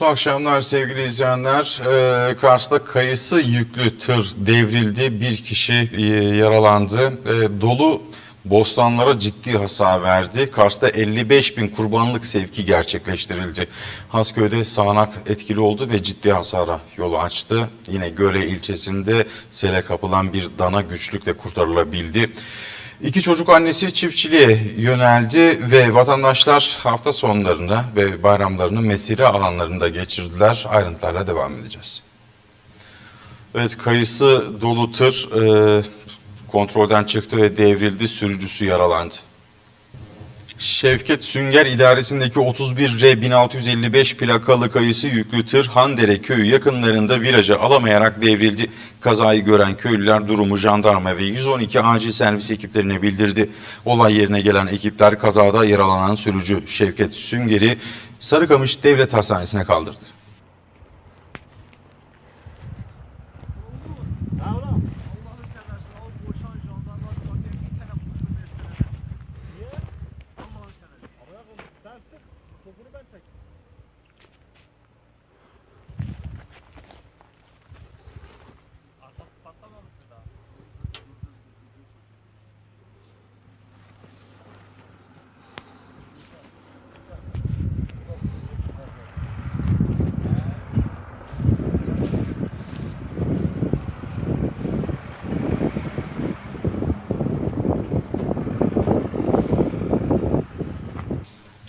Mutlu akşamlar sevgili izleyenler. Ee, Kars'ta kayısı yüklü tır devrildi. Bir kişi e, yaralandı. Ee, dolu bostanlara ciddi hasar verdi. Kars'ta 55 bin kurbanlık sevki gerçekleştirildi. Hasköy'de sağanak etkili oldu ve ciddi hasara yol açtı. Yine Göle ilçesinde sele kapılan bir dana güçlükle kurtarılabildi. İki çocuk annesi çiftçiliğe yöneldi ve vatandaşlar hafta sonlarını ve bayramlarını mesire alanlarında geçirdiler. Ayrıntılarla devam edeceğiz. Evet kayısı dolu tır e, kontrolden çıktı ve devrildi. Sürücüsü yaralandı. Şevket Sünger idaresindeki 31R 1655 plakalı kayısı yüklü tır Handere köyü yakınlarında virajı alamayarak devrildi. Kazayı gören köylüler durumu jandarma ve 112 acil servis ekiplerine bildirdi. Olay yerine gelen ekipler kazada yaralanan sürücü Şevket Sünger'i Sarıkamış Devlet Hastanesi'ne kaldırdı.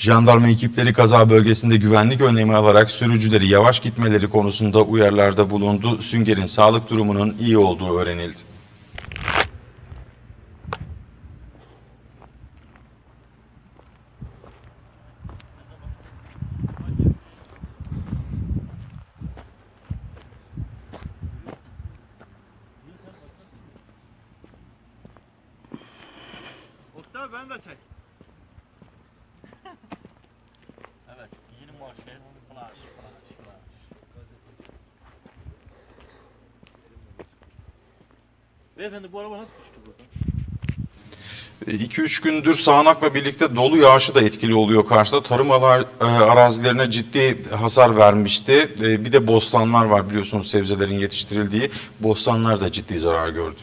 Jandarma ekipleri kaza bölgesinde güvenlik önlemi alarak sürücüleri yavaş gitmeleri konusunda uyarılarda bulundu. Sünger'in sağlık durumunun iyi olduğu öğrenildi. Ben de çek. 'Beyefendi bu araba nasıl düştü buradan? 2-3 gündür sağanakla birlikte dolu yağışı da etkili oluyor Kars'ta. Tarım e, arazilerine ciddi hasar vermişti. E, Bir de bostanlar var biliyorsunuz sebzelerin yetiştirildiği. Bostanlar da ciddi zarar gördü.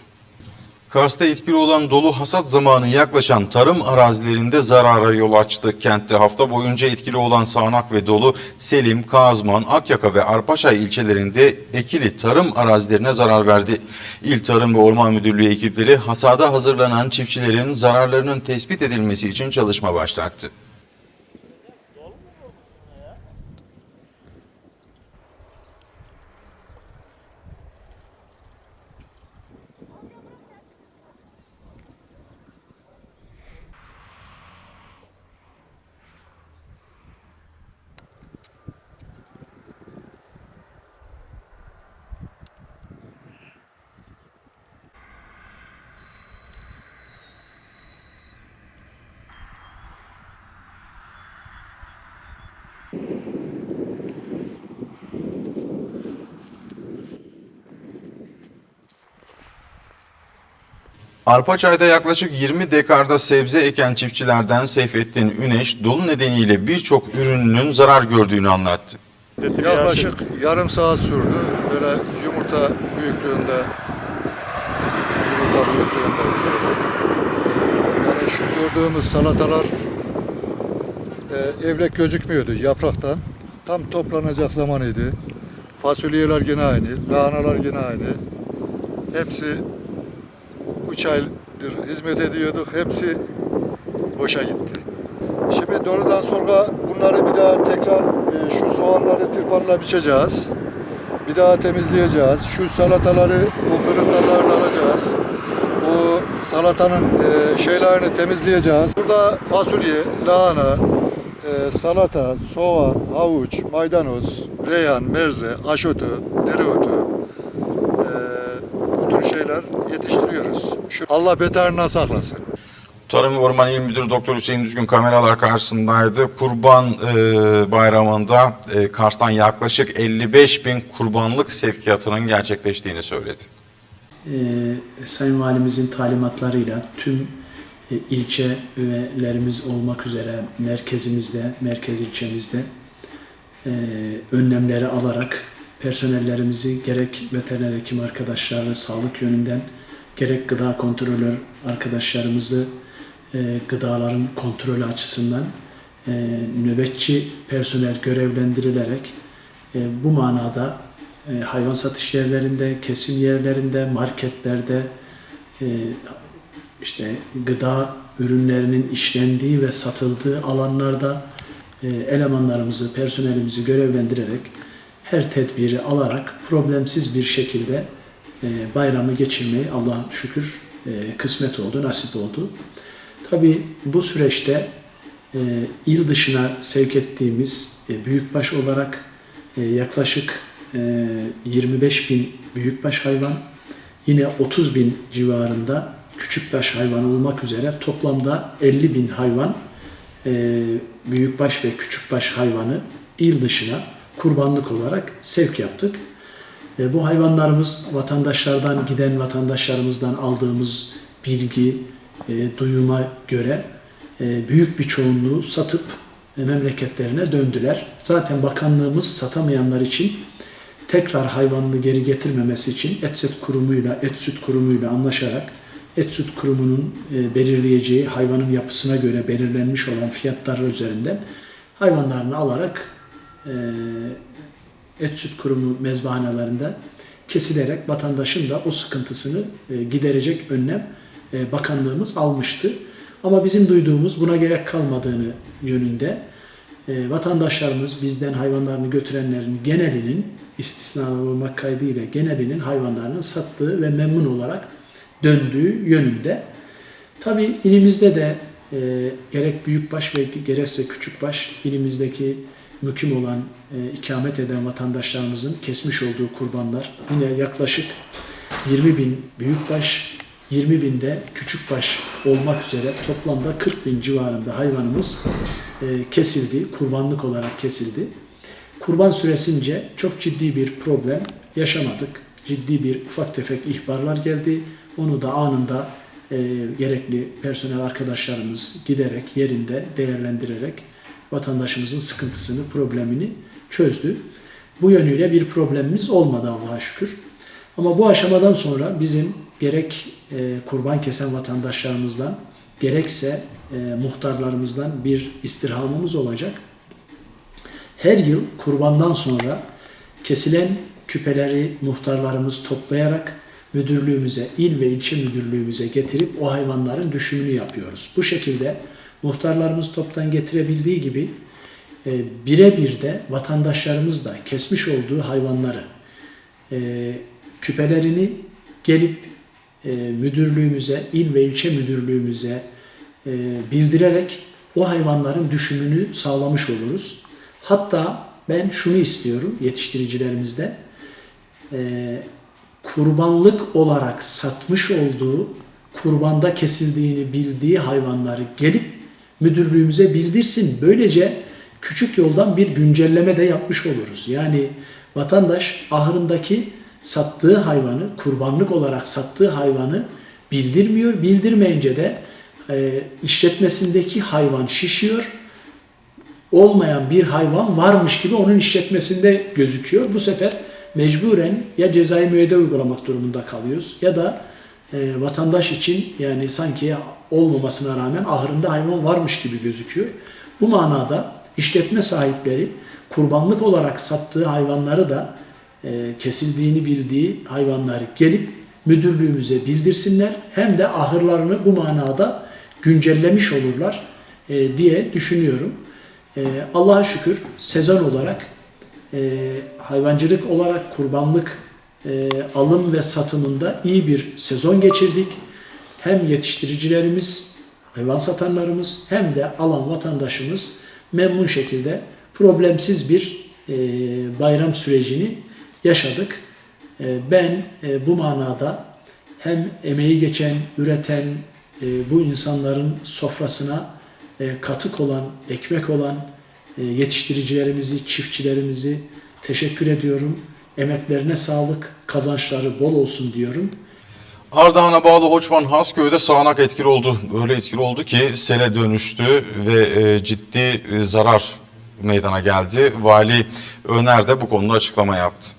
Kars'ta etkili olan dolu hasat zamanı yaklaşan tarım arazilerinde zarara yol açtı. Kentte hafta boyunca etkili olan sağanak ve dolu Selim, Kazman, Akyaka ve Arpaçay ilçelerinde ekili tarım arazilerine zarar verdi. İl Tarım ve Orman Müdürlüğü ekipleri hasada hazırlanan çiftçilerin zararlarının tespit edilmesi için çalışma başlattı. Arpaçay'da yaklaşık 20 dekarda sebze eken çiftçilerden Seyfettin Üneş dolu nedeniyle birçok ürününün zarar gördüğünü anlattı. Yaklaşık yarım saat sürdü. Böyle yumurta büyüklüğünde yumurta büyüklüğünde. Yani şu gördüğümüz salatalar e, evlek gözükmüyordu yapraktan. Tam toplanacak zamanıydı. Fasulyeler gene aynı, lahanalar gene aynı. Hepsi 3 aydır hizmet ediyorduk. Hepsi boşa gitti. Şimdi doludan sonra bunları bir daha tekrar e, şu soğanları tırpanla biçeceğiz. Bir daha temizleyeceğiz. Şu salataları bu kırıntılarla alacağız. Bu salatanın e, şeylerini temizleyeceğiz. Burada fasulye, lahana, e, salata, soğan, havuç, maydanoz, reyhan, merze, aşotu, dereotu e, bu tür şeyler yetiştiriyoruz. Şu, Allah beterinden saklasın. Tarım ve Orman İl Müdürü Doktor Hüseyin Düzgün kameralar karşısındaydı. Kurban e, bayramında e, Kars'tan yaklaşık 55 bin kurbanlık sevkiyatının gerçekleştiğini söyledi. e, Sayın Valimizin talimatlarıyla tüm e, ilçelerimiz olmak üzere merkezimizde, merkez ilçemizde e, e, önlemleri alarak personellerimizi gerek veteriner hekim arkadaşlarla sağlık yönünden gerek gıda kontrolör arkadaşlarımızı e, gıdaların kontrolü açısından e, nöbetçi personel görevlendirilerek e, bu manada e, hayvan satış yerlerinde, kesim yerlerinde, marketlerde, e, işte gıda ürünlerinin işlendiği ve satıldığı alanlarda e, elemanlarımızı, personelimizi görevlendirerek her tedbiri alarak problemsiz bir şekilde e, bayramı geçirmeyi Allah şükür e, kısmet oldu, nasip oldu. Tabi bu süreçte e, il dışına sevk ettiğimiz e, büyükbaş olarak e, yaklaşık e, 25 bin büyükbaş hayvan, yine 30 bin civarında küçükbaş hayvan olmak üzere toplamda 50 bin hayvan e, büyükbaş ve küçükbaş hayvanı il dışına kurbanlık olarak sevk yaptık. E, bu hayvanlarımız vatandaşlardan giden vatandaşlarımızdan aldığımız bilgi, e, duyuma göre e, büyük bir çoğunluğu satıp e, memleketlerine döndüler. Zaten bakanlığımız satamayanlar için tekrar hayvanını geri getirmemesi için et süt kurumuyla, et süt kurumuyla anlaşarak et süt kurumunun e, belirleyeceği hayvanın yapısına göre belirlenmiş olan fiyatlar üzerinden hayvanlarını alarak e, et süt kurumu mezbahanelerinde kesilerek vatandaşın da o sıkıntısını e, giderecek önlem e, bakanlığımız almıştı. Ama bizim duyduğumuz buna gerek kalmadığını yönünde e, vatandaşlarımız bizden hayvanlarını götürenlerin genelinin istisnalar olmak kaydıyla genelinin hayvanlarını sattığı ve memnun olarak döndüğü yönünde. Tabi ilimizde de e, gerek büyükbaş ve gerekse küçükbaş ilimizdeki mükim olan, e, ikamet eden vatandaşlarımızın kesmiş olduğu kurbanlar yine yaklaşık 20 bin büyükbaş, 20 bin de küçükbaş olmak üzere toplamda 40 bin civarında hayvanımız e, kesildi, kurbanlık olarak kesildi. Kurban süresince çok ciddi bir problem yaşamadık. Ciddi bir ufak tefek ihbarlar geldi. Onu da anında e, gerekli personel arkadaşlarımız giderek yerinde değerlendirerek vatandaşımızın sıkıntısını, problemini çözdü. Bu yönüyle bir problemimiz olmadı Allah'a şükür. Ama bu aşamadan sonra bizim gerek e, kurban kesen vatandaşlarımızdan gerekse e, muhtarlarımızdan bir istirhamımız olacak. Her yıl kurbandan sonra kesilen küpeleri muhtarlarımız toplayarak müdürlüğümüze, il ve ilçe müdürlüğümüze getirip o hayvanların düşümünü yapıyoruz. Bu şekilde muhtarlarımız toptan getirebildiği gibi e, birebir de vatandaşlarımız da kesmiş olduğu hayvanları e, küpelerini gelip e, müdürlüğümüze, il ve ilçe müdürlüğümüze e, bildirerek o hayvanların düşümünü sağlamış oluruz. Hatta ben şunu istiyorum yetiştiricilerimizden. E, kurbanlık olarak satmış olduğu, kurbanda kesildiğini bildiği hayvanları gelip müdürlüğümüze bildirsin. Böylece küçük yoldan bir güncelleme de yapmış oluruz. Yani vatandaş ahırındaki sattığı hayvanı, kurbanlık olarak sattığı hayvanı bildirmiyor. Bildirmeyince de e, işletmesindeki hayvan şişiyor. Olmayan bir hayvan varmış gibi onun işletmesinde gözüküyor. Bu sefer mecburen ya cezai müeyyide uygulamak durumunda kalıyoruz ya da e, vatandaş için yani sanki olmamasına rağmen ahırında hayvan varmış gibi gözüküyor. Bu manada işletme sahipleri kurbanlık olarak sattığı hayvanları da e, kesildiğini bildiği hayvanları gelip müdürlüğümüze bildirsinler. Hem de ahırlarını bu manada güncellemiş olurlar e, diye düşünüyorum. E, Allah'a şükür sezon olarak e, hayvancılık olarak kurbanlık e, alım ve satımında iyi bir sezon geçirdik. Hem yetiştiricilerimiz, hayvan satanlarımız hem de alan vatandaşımız memnun şekilde problemsiz bir e, bayram sürecini yaşadık. E, ben e, bu manada hem emeği geçen, üreten e, bu insanların sofrasına e, katık olan, ekmek olan e, yetiştiricilerimizi, çiftçilerimizi teşekkür ediyorum. Emeklerine sağlık, kazançları bol olsun diyorum. Ardahan'a bağlı Hoçman Hasköy'de sağanak etkili oldu. Öyle etkili oldu ki sele dönüştü ve e, ciddi zarar meydana geldi. Vali Öner de bu konuda açıklama yaptı.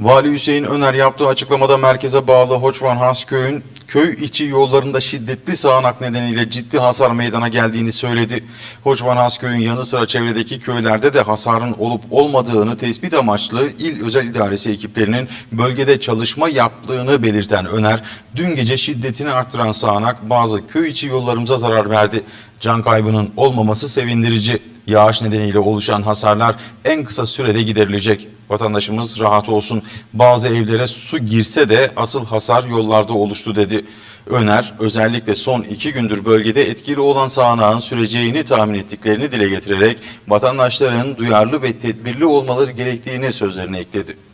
Vali Hüseyin Öner yaptığı açıklamada merkeze bağlı Hoçvan Hasköy'ün köy içi yollarında şiddetli sağanak nedeniyle ciddi hasar meydana geldiğini söyledi. Hoçvan Hasköy'ün yanı sıra çevredeki köylerde de hasarın olup olmadığını tespit amaçlı il özel idaresi ekiplerinin bölgede çalışma yaptığını belirten Öner, dün gece şiddetini arttıran sağanak bazı köy içi yollarımıza zarar verdi. Can kaybının olmaması sevindirici. Yağış nedeniyle oluşan hasarlar en kısa sürede giderilecek. Vatandaşımız rahat olsun. Bazı evlere su girse de asıl hasar yollarda oluştu dedi. Öner özellikle son iki gündür bölgede etkili olan sağanağın süreceğini tahmin ettiklerini dile getirerek vatandaşların duyarlı ve tedbirli olmaları gerektiğini sözlerine ekledi.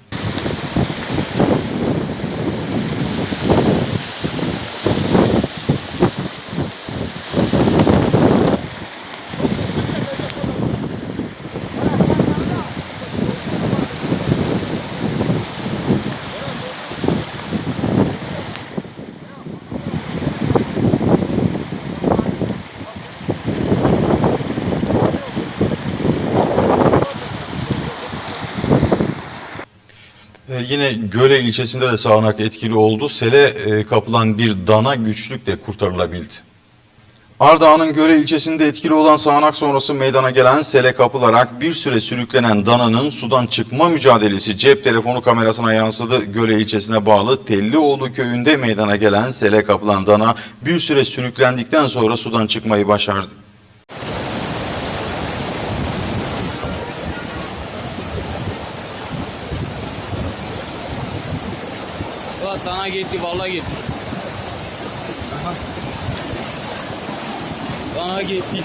Yine Göle ilçesinde de sağanak etkili oldu. Sele e, kapılan bir dana güçlükle kurtarılabildi. Ardahan'ın Göle ilçesinde etkili olan sağanak sonrası meydana gelen sele kapılarak bir süre sürüklenen dananın sudan çıkma mücadelesi cep telefonu kamerasına yansıdı. Göle ilçesine bağlı Tellioğlu köyünde meydana gelen sele kapılan dana bir süre sürüklendikten sonra sudan çıkmayı başardı. Sana gitti vallahi gitti. Aha. Gitti.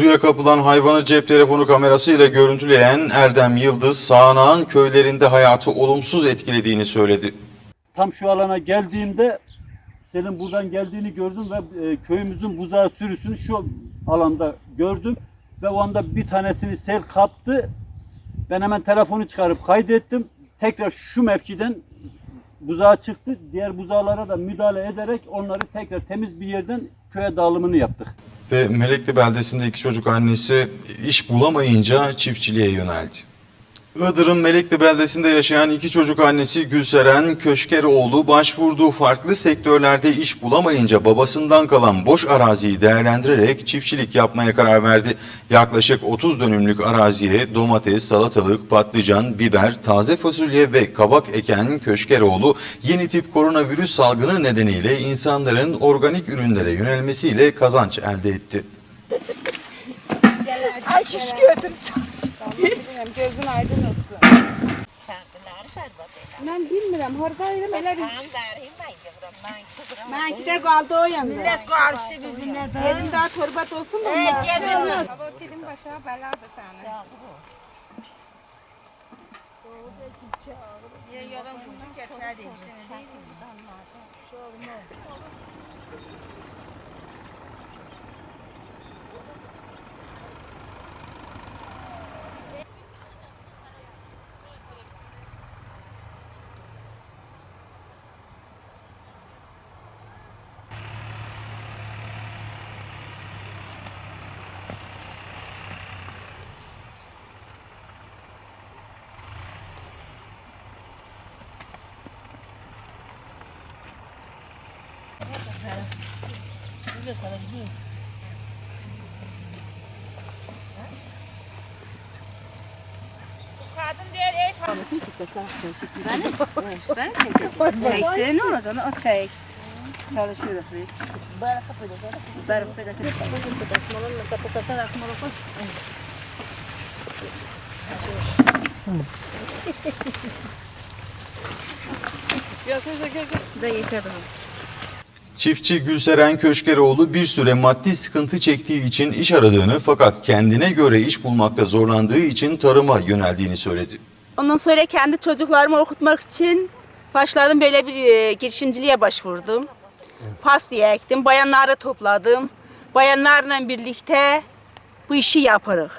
Suya kapılan hayvanı cep telefonu kamerasıyla görüntüleyen Erdem Yıldız, sağanağın köylerinde hayatı olumsuz etkilediğini söyledi. Tam şu alana geldiğimde senin buradan geldiğini gördüm ve e, köyümüzün buzağı sürüsünü şu alanda gördüm. Ve o anda bir tanesini sel kaptı. Ben hemen telefonu çıkarıp kaydettim. Tekrar şu mevkiden buzağa çıktı. Diğer buzağlara da müdahale ederek onları tekrar temiz bir yerden köye dağılımını yaptık. Ve Melekli beldesinde iki çocuk annesi iş bulamayınca çiftçiliğe yöneldi. Iğdır'ın Melekli beldesinde yaşayan iki çocuk annesi Gülseren Köşkeroğlu başvurduğu farklı sektörlerde iş bulamayınca babasından kalan boş araziyi değerlendirerek çiftçilik yapmaya karar verdi. Yaklaşık 30 dönümlük araziye domates, salatalık, patlıcan, biber, taze fasulye ve kabak eken Köşkeroğlu yeni tip koronavirüs salgını nedeniyle insanların organik ürünlere yönelmesiyle kazanç elde etti. Ay kişi götür. Gözün aydın olsun. Ben bilmirəm, hardaydım, elə bir... Mən ki də qaldı o yanında. Millət qarışdı bir-birinə də. Dedim daha torbat olsun da. Evet, Hava dedim başa bəladır səni. Ya yalan kucuk. Kadın diğer Ben çekeyim. ne olacak? O çek. Çalışıyoruz biz. Barı pedakı. Da yeter. Çiftçi Gülseren Köşkeroğlu bir süre maddi sıkıntı çektiği için iş aradığını fakat kendine göre iş bulmakta zorlandığı için tarıma yöneldiğini söyledi. Ondan sonra kendi çocuklarımı okutmak için Başladım böyle bir e, girişimciliğe başvurdum. Fasulye ektim, bayanları topladım. Bayanlarla birlikte bu işi yaparız.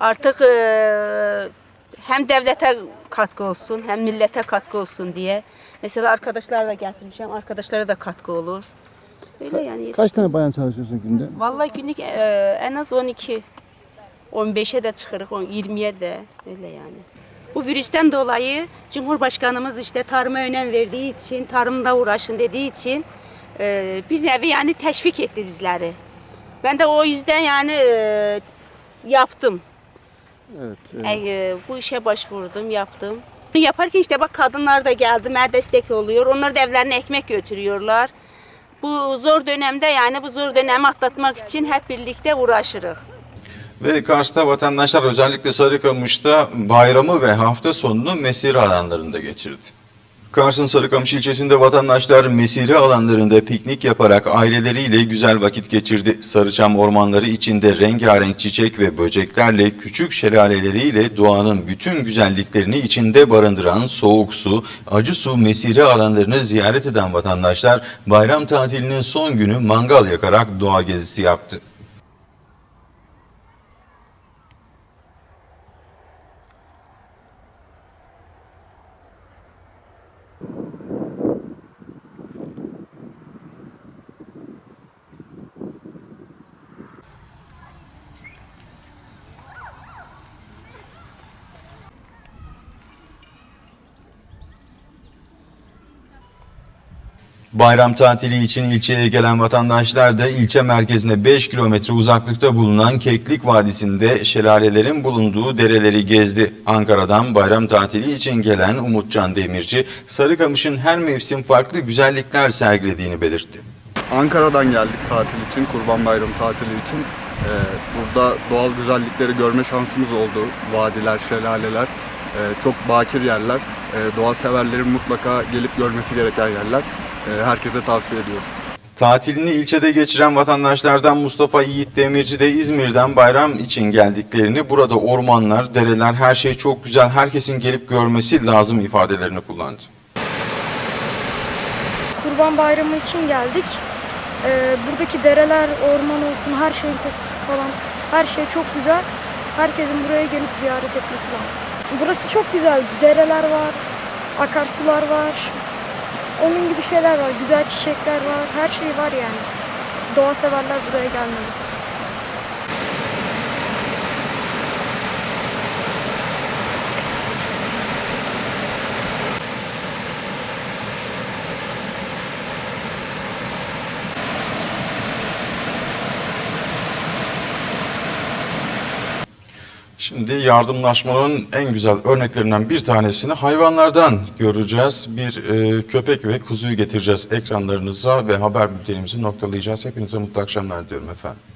Artık e, hem devlete katkı olsun hem millete katkı olsun diye. Mesela arkadaşlarla getirmişim. Arkadaşlara da katkı olur. Öyle yani. yetiş- Kaç tane bayan çalışıyorsun günde? Vallahi günlük e, en az 12 15'e de çıkarız, 20'ye de öyle yani. Bu virüsten dolayı Cumhurbaşkanımız işte tarıma önem verdiği için, tarımda uğraşın dediği için e, bir nevi yani teşvik etti bizleri. Ben de o yüzden yani e, yaptım. Evet. E, bu işe başvurdum, yaptım. Yaparken işte bak kadınlar da geldi, bana destek oluyor. Onlar da evlerine ekmek götürüyorlar. Bu zor dönemde yani bu zor dönemi atlatmak için hep birlikte uğraşırız. Ve Kars'ta vatandaşlar özellikle Sarıkamış'ta bayramı ve hafta sonunu mesire alanlarında geçirdi. Kars'ın Sarıkamış ilçesinde vatandaşlar mesire alanlarında piknik yaparak aileleriyle güzel vakit geçirdi. Sarıçam ormanları içinde rengarenk çiçek ve böceklerle küçük şelaleleriyle doğanın bütün güzelliklerini içinde barındıran soğuk su, acı su mesire alanlarını ziyaret eden vatandaşlar bayram tatilinin son günü mangal yakarak doğa gezisi yaptı. Bayram tatili için ilçeye gelen vatandaşlar da ilçe merkezine 5 kilometre uzaklıkta bulunan Keklik Vadisi'nde şelalelerin bulunduğu dereleri gezdi. Ankara'dan bayram tatili için gelen Umutcan Demirci, Sarıkamış'ın her mevsim farklı güzellikler sergilediğini belirtti. Ankara'dan geldik tatil için, Kurban Bayramı tatili için. Ee, burada doğal güzellikleri görme şansımız oldu. Vadiler, şelaleler, ee, çok bakir yerler. Ee, doğa severlerin mutlaka gelip görmesi gereken yerler. Ee, herkese tavsiye ediyoruz. Tatilini ilçede geçiren vatandaşlardan Mustafa Yiğit Demirci de İzmir'den bayram için geldiklerini, burada ormanlar, dereler, her şey çok güzel, herkesin gelip görmesi lazım ifadelerini kullandı. Kurban Bayramı için geldik. Ee, buradaki dereler, orman olsun, her şeyin kokusu falan, her şey çok güzel. Herkesin buraya gelip ziyaret etmesi lazım. Burası çok güzel. Dereler var, akarsular var. Onun gibi şeyler var. Güzel çiçekler var. Her şey var yani. Doğa severler buraya gelmeli. Şimdi yardımlaşmanın en güzel örneklerinden bir tanesini hayvanlardan göreceğiz. Bir e, köpek ve kuzuyu getireceğiz ekranlarınıza ve haber bültenimizi noktalayacağız. Hepinize mutlu akşamlar diyorum efendim.